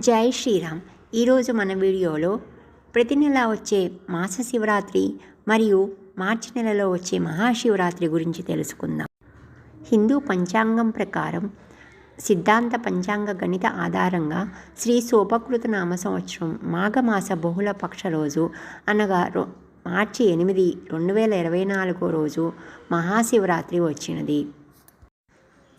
జై శ్రీరామ్. ఈరోజు మన వీడియోలో ప్రతి నెల వచ్చే మాస శివరాత్రి మరియు మార్చి నెలలో వచ్చే మహాశివరాత్రి గురించి తెలుసుకుందాం. హిందూ పంచాంగం ప్రకారం సిద్ధాంత పంచాంగ గణిత ఆధారంగా శ్రీ శోభకృత నామ సంవత్సరం మాఘమాస బహుళ పక్ష రోజు అనగా రో మార్చి ఎనిమిది రెండు వేల ఇరవై నాలుగో రోజు మహాశివరాత్రి వచ్చినది.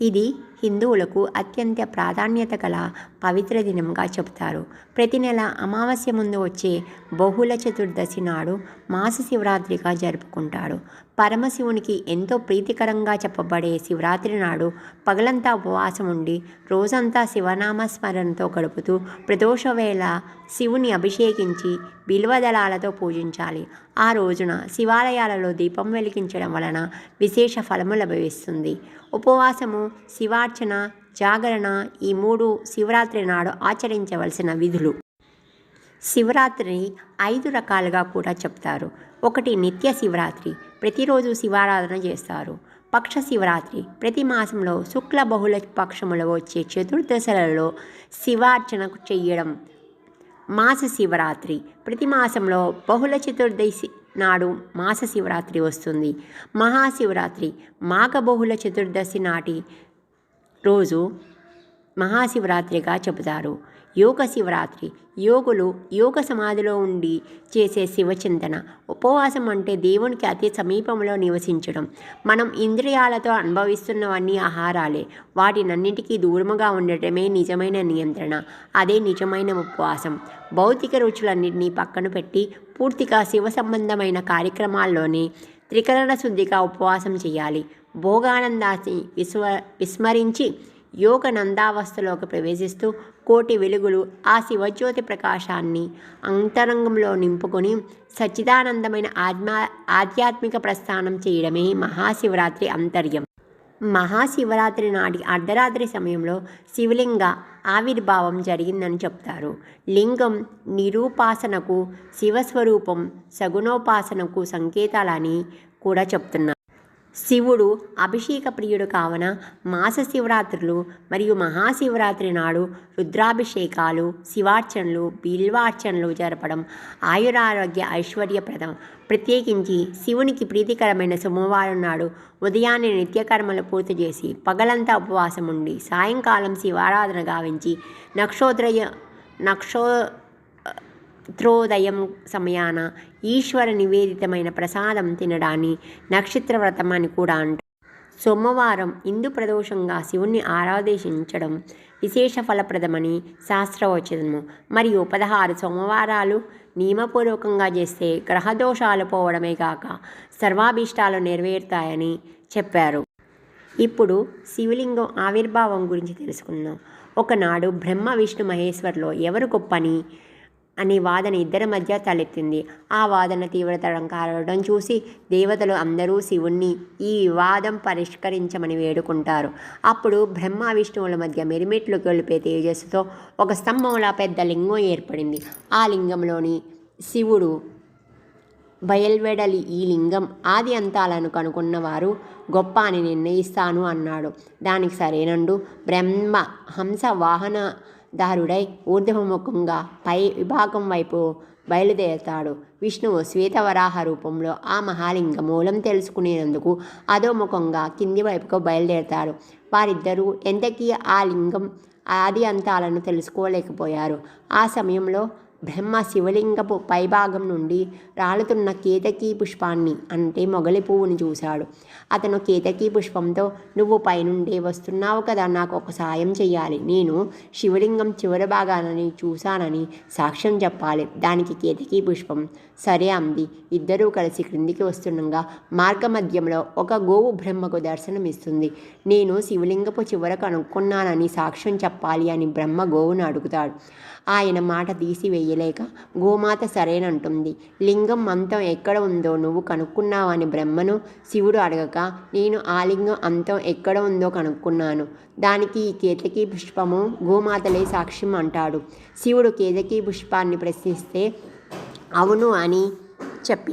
ఇది హిందువులకు అత్యంత ప్రాధాన్యత గల పవిత్ర దినంగా చెబుతారు. ప్రతి నెల అమావాస్య ముందు వచ్చే బహుళ చతుర్దశి నాడు మాస శివరాత్రిగా జరుపుకుంటారు. పరమశివునికి ఎంతో ప్రీతికరంగా చెప్పబడే శివరాత్రి నాడు పగలంతా ఉపవాసం ఉండి రోజంతా శివనామ స్మరణతో గడుపుతూ ప్రదోష వేళ శివుని అభిషేకించి బిల్వదళాలతో పూజించాలి. ఆ రోజున శివాలయాలలో దీపం వెలిగించడం వలన విశేష ఫలము లభిస్తుంది. ఉపవాసము శివార్చన జాగరణ ఈ మూడు శివరాత్రి నాడు ఆచరించవలసిన విధులు. శివరాత్రిని ఐదు రకాలుగా కూడా చెప్తారు. ఒకటి నిత్య శివరాత్రి ప్రతిరోజు శివారాధన చేస్తారు. పక్ష శివరాత్రి ప్రతి మాసంలో శుక్ల బహుళ పక్షములో వచ్చే చతుర్దశలలో శివార్చన చేయడం. మాస శివరాత్రి ప్రతి మాసంలో బహుళ చతుర్దశి నాడు మాస శివరాత్రి వస్తుంది. మహాశివరాత్రి మాఘ బహుళ చతుర్దశి నాటి రోజు మహాశివరాత్రిగా చెబుతారు. యోగ శివరాత్రి యోగులు యోగ సమాధిలో ఉండి చేసే శివచింతన ఉపవాసం అంటే దేవునికి అతి సమీపంలో నివసించడం. మనం ఇంద్రియాలతో అనుభవిస్తున్నవన్నీ ఆహారాలే. వాటినన్నింటికీ దూరముగా ఉండటమే నిజమైన నియంత్రణ. అదే నిజమైన ఉపవాసం. భౌతిక రుచులన్నింటినీ పక్కన పెట్టి పూర్తిగా శివ సంబంధమైన కార్యక్రమాల్లోనే త్రికరణ శుద్ధిగా ఉపవాసం చేయాలి. భోగానందాన్ని విస్మ విస్మరించి యోగ నందావస్థలోకి ప్రవేశిస్తూ కోటి వెలుగులు ఆ శివజ్యోతి ప్రకాశాన్ని అంతరంగంలో నింపుకొని సచ్చిదానందమైన ఆత్మా ఆధ్యాత్మిక ప్రస్థానం చేయడమే మహాశివరాత్రి అంతర్యం. మహాశివరాత్రి నాటి అర్ధరాత్రి సమయంలో శివలింగ ఆవిర్భావం జరిగిందని చెప్తారు. లింగం నిరూపాసనకు శివస్వరూపం సగుణోపాసనకు సంకేతాలని కూడా చెప్తున్నారు. శివుడు అభిషేక ప్రియుడు కావున మాస శివరాత్రులు మరియు మహాశివరాత్రి నాడు రుద్రాభిషేకాలు శివార్చనలు బిల్వార్చనలు జరపడం ఆయురారోగ్య ఐశ్వర్యప్రదం. ప్రత్యేకించి శివునికి ప్రీతికరమైన సోమవారం నాడు ఉదయాన్నే నిత్యకర్మలు పూర్తి చేసి పగలంతా ఉపవాసం ఉండి సాయంకాలం శివారాధన గావించి నక్షోద్రయ నక్షో త్రోదయం సమయాన ఈశ్వర నివేదితమైన ప్రసాదం తినడాన్ని నక్షత్ర వ్రతం అని కూడా అంటారు సోమవారం ఇందు ప్రదోషంగా శివుణ్ణి ఆరాధించడం విశేష ఫలప్రదమని శాస్త్రవచనము. మరియు పదహారు సోమవారాలు నియమపూర్వకంగా చేస్తే గ్రహదోషాలు పోవడమే కాక సర్వాభీష్టాలు నెరవేరుతాయని చెప్పారు. ఇప్పుడు శివలింగం ఆవిర్భావం గురించి తెలుసుకుందాం. ఒకనాడు బ్రహ్మ విష్ణు మహేశ్వర్లో ఎవరు గొప్పని? అనే వాదన ఇద్దరి మధ్య తలెత్తింది. ఆ వాదన తీవ్రతరం కారడం చూసి దేవతలు అందరూ శివుణ్ణి ఈ వివాదం పరిష్కరించమని వేడుకుంటారు. అప్పుడు బ్రహ్మ విష్ణువుల మధ్య మెరిమెట్లు గొలిపే తేజస్సుతో ఒక స్తంభంలా పెద్ద లింగం ఏర్పడింది. ఆ లింగంలోని శివుడు బయల్వెడలి ఈ లింగం ఆది అంతాలను కనుగొన్నవారు గొప్ప అని నిర్ణయిస్తాను అన్నాడు. దానికి సరేనండు. బ్రహ్మ హంస వాహన దారుడై ఊర్ధ్వముఖంగా పై విభాగం వైపు బయలుదేరతాడు. విష్ణువు శ్వేతవరాహ రూపంలో ఆ మహాలింగ మూలం తెలుసుకునేందుకు అధోముఖంగా కింది వైపుకు బయలుదేరతాడు. వారిద్దరూ ఎంతకీ ఆ లింగం ఆది అంతాలను తెలుసుకోలేకపోయారు. ఆ సమయంలో బ్రహ్మ శివలింగపు పైభాగం నుండి రాలుతున్న కేతకీ పుష్పాన్ని అంటే మొగలి పువ్వుని చూశాడు. అతను కేతకీ పుష్పంతో నువ్వు పైనుండే వస్తున్నావు కదా నాకు ఒక సాయం చెయ్యాలి. నేను శివలింగం చివరి భాగానని చూశానని సాక్ష్యం చెప్పాలి. దానికి కేతకీ పుష్పం. సరే అంది. ఇద్దరూ కలిసి క్రిందికి వస్తుండగా మార్గమధ్యంలో ఒక గోవు బ్రహ్మకు దర్శనమిస్తుంది. నేను శివలింగపు చివర కనుక్కున్నానని సాక్ష్యం చెప్పాలి అని బ్రహ్మ గోవును అడుగుతాడు. ఆయన మాట తీసివేయలేక గోమాత సరేనంటుంది. లింగం అంతం ఎక్కడ ఉందో నువ్వు కనుక్కున్నావని బ్రహ్మను శివుడు అడగక నేను ఆ లింగం అంతం ఎక్కడ ఉందో కనుక్కున్నాను. దానికి ఈ కేతకీ పుష్పము గోమాతలే సాక్ష్యం అంటాడు. శివుడు కేతకీ పుష్పాన్ని ప్రశ్నిస్తే అవును అని చెప్పి.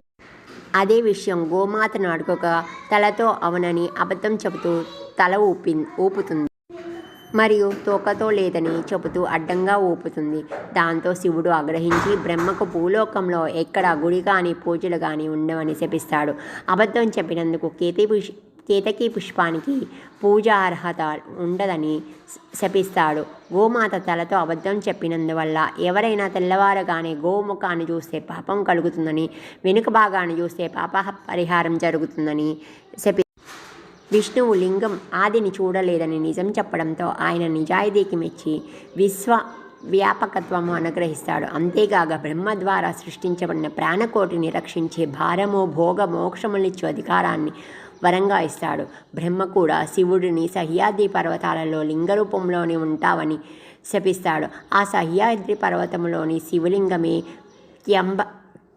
అదే విషయం గోమాతను అడగక తలతో అవునని అబద్ధం చెబుతూ తల ఊపి ఊపుతుంది. మరియు తోకతో లేదని చెబుతూ అడ్డంగా ఊపుతుంది. దాంతో శివుడు ఆగ్రహించి బ్రహ్మకు భూలోకంలో ఎక్కడ గుడి కానీ పూజలు కానీ ఉండవని శపిస్తాడు. అబద్ధం చెప్పినందుకు కేతి పుష్ కేతకి పుష్పానికి పూజ అర్హత ఉండదని శపిస్తాడు. గోమాత తలతో అబద్ధం చెప్పినందువల్ల ఎవరైనా తెల్లవారగానే గోముఖాన్ని చూస్తే పాపం కలుగుతుందని వెనుక భాగాన్ని చూస్తే పాప పరిహారం జరుగుతుందని శపి విష్ణువు లింగం ఆదిని చూడలేదని నిజం చెప్పడంతో ఆయన నిజాయితీకి మెచ్చి విశ్వ వ్యాపకత్వము అనుగ్రహిస్తాడు. అంతేగాక బ్రహ్మ ద్వారా సృష్టించబడిన ప్రాణకోటిని రక్షించే భారము భోగ మోక్షములిచ్చు అధికారాన్ని వరంగా ఇస్తాడు. బ్రహ్మ కూడా శివుడిని సహ్యాద్రి పర్వతాలలో లింగ రూపంలోనే ఉంటావని శపిస్తాడు. ఆ సహ్యాద్రి పర్వతంలోని శివలింగమే త్యంబ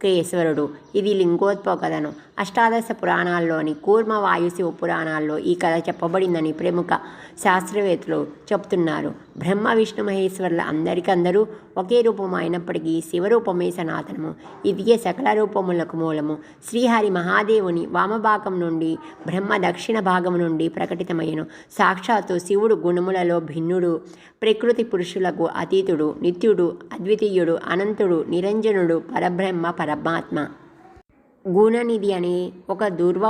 కేశ్వరుడు ఇది లింగోద్భవ కథను అష్టాదశ పురాణాల్లోని కూర్మ వాయుశివ పురాణాల్లో ఈ కథ చెప్పబడిందని ప్రముఖ శాస్త్రవేత్తలు చెప్తున్నారు బ్రహ్మ విష్ణు మహేశ్వరుల అందరికందరూ ఒకే రూపం అయినప్పటికీ శివరూపమే సనాతనము. ఇదియే సకల రూపములకు మూలము. శ్రీహరి మహాదేవుని వామభాగం నుండి బ్రహ్మ దక్షిణ భాగం నుండి ప్రకటితమయ్యను. సాక్షాత్తు శివుడు గుణములలో భిన్నుడు. ప్రకృతి పురుషులకు అతీతుడు నిత్యుడు అద్వితీయుడు అనంతుడు నిరంజనుడు పరబ్రహ్మ పరమాత్మ. గుణనిధి అనే ఒక దుర్వ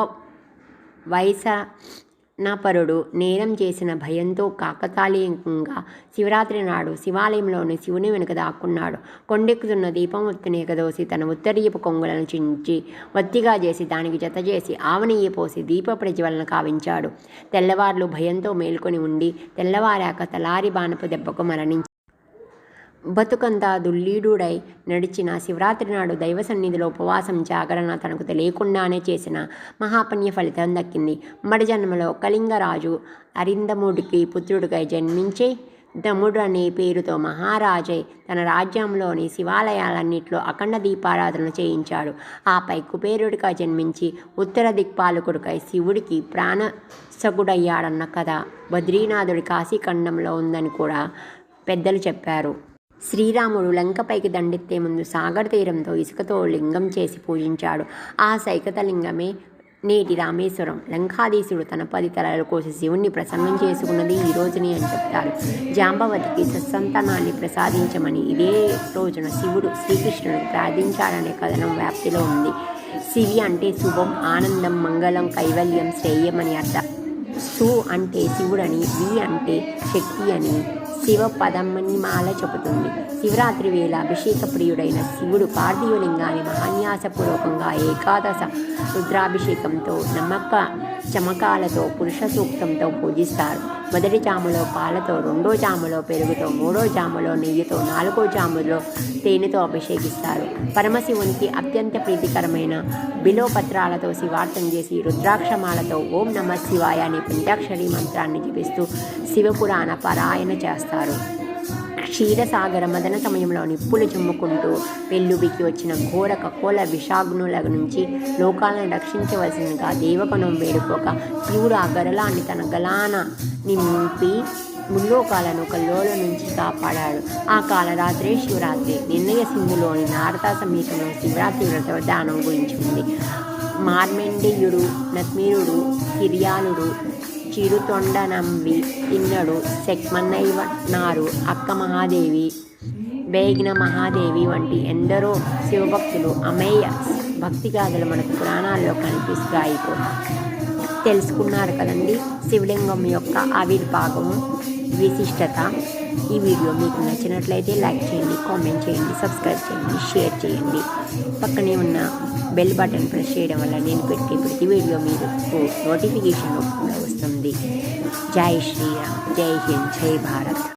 నా పరుడు నేరం చేసిన భయంతో కాకతాళీయంగా శివరాత్రి నాడు శివాలయంలోని శివుని వెనుక దాక్కున్నాడు. కొండెక్కుతున్న దీపం ఒత్తిని ఎగదోసి తన ఉత్తరీయపు కొంగులను చించి వత్తిగా చేసి దానికి జత చేసి ఆవనీయ పోసి దీప ప్రజ్వలన కావించాడు. తెల్లవార్లు భయంతో మేల్కొని ఉండి తెల్లవారాక తలారి బాణపు దెబ్బకు మరణించి బతుకంతా దుల్లీడుడై నడిచిన శివరాత్రి నాడు దైవ సన్నిధిలో ఉపవాసం జాగరణ తనకు తెలియకుండానే చేసిన మహాపుణ్య ఫలితం దక్కింది. మడి జన్మలో కళింగరాజు అరిందముడికి పుత్రుడికై జన్మించి దముడు అనే పేరుతో మహారాజై తన రాజ్యంలోని శివాలయాలన్నింటిలో అఖండ దీపారాధన చేయించాడు. ఆపై కుబేరుడిగా జన్మించి ఉత్తర దిక్పాలకుడికై శివుడికి ప్రాణసగుడయ్యాడన్న కథ బద్రీనాథుడి కాశీఖండంలో ఉందని కూడా పెద్దలు చెప్పారు. శ్రీరాముడు లంకపైకి దండెత్తే ముందు సాగర తీరంతో ఇసుకతో లింగం చేసి పూజించాడు. ఆ సైకత లింగమే నేటి రామేశ్వరం. లంకాధీశుడు తన పది తలలు కోసి శివుణ్ణి ప్రసన్నం చేసుకున్నది ఈ రోజుని అని చెప్తారు. జాంబవతికి సత్సంతానాన్ని ప్రసాదించమని ఇదే రోజున శివుడు శ్రీకృష్ణుడు ప్రార్థించాడనే కథనం వ్యాప్తిలో ఉంది. శివి అంటే శుభం ఆనందం మంగళం కైవల్యం శ్రేయమని అర్థం. సు అంటే శివుడని వి అంటే శక్తి అని శివపదమ్మని మాల చెబుతుంది. శివరాత్రి వేళ అభిషేక ప్రియుడైన శివుడు పార్థివలింగాన్ని మహాన్యాసపూర్వకంగా ఏకాదశ రుద్రాభిషేకంతో నమ్మక చమకాలతో పురుష సూక్తంతో పూజిస్తారు. మొదటి జాములో పాలతో రెండో జాములో పెరుగుతో మూడో జాములో నెయ్యితో నాలుగో జాములో తేనెతో అభిషేకిస్తారు. పరమశివునికి అత్యంత ప్రీతికరమైన బిలోపత్రాలతో శివార్థం చేసి రుద్రాక్షమాలతో ఓం నమ శివాయ అనే పంచాక్షరి మంత్రాన్ని జపిస్తూ శివపురాణ పారాయణ చేస్తారు. క్షీరసాగర మదన సమయంలో నిప్పులు చిమ్ముకుంటూ పెళ్ళుబికి వచ్చిన ఘోర కకోల విషాగ్నుల నుంచి లోకాలను రక్షించవలసిందిగా దేవకణం వేడుకోక శివుడు ఆ గరలాన్ని తన గలాన నింపి ముల్లోకాలను కల్లోల నుంచి కాపాడాడు. ఆ కాలరాత్రే శివరాత్రి. నిర్ణయ సింధులోని నారదా సమీపంలో శివరాత్రి వ్రత దానం గురించి ఉంది. మార్మెండేయుడు నత్మీరుడు పిరియాలుడు చిరుతొండ నంబి తిన్నడు నారు అక్క మహాదేవి బేగిన మహాదేవి వంటి ఎందరో శివభక్తులు అమేయ భక్తి గాథలు మనకు పురాణాల్లో కనిపిస్తాయి తెలుసుకున్నారు కదండి శివలింగం యొక్క ఆవిర్భాగము. విశిష్టత ఈ వీడియో మీకు నచ్చినట్లయితే లైక్ చేయండి కామెంట్ చేయండి సబ్స్క్రైబ్ చేయండి షేర్ చేయండి. పక్కనే ఉన్న బెల్ బటన్ ప్రెస్ చేయడం వల్ల నేను పెట్టే ప్రతి వీడియో మీకు నోటిఫికేషన్ కూడా వస్తుంది. జై శ్రీరామ్ జై హింద్ జై భారత్.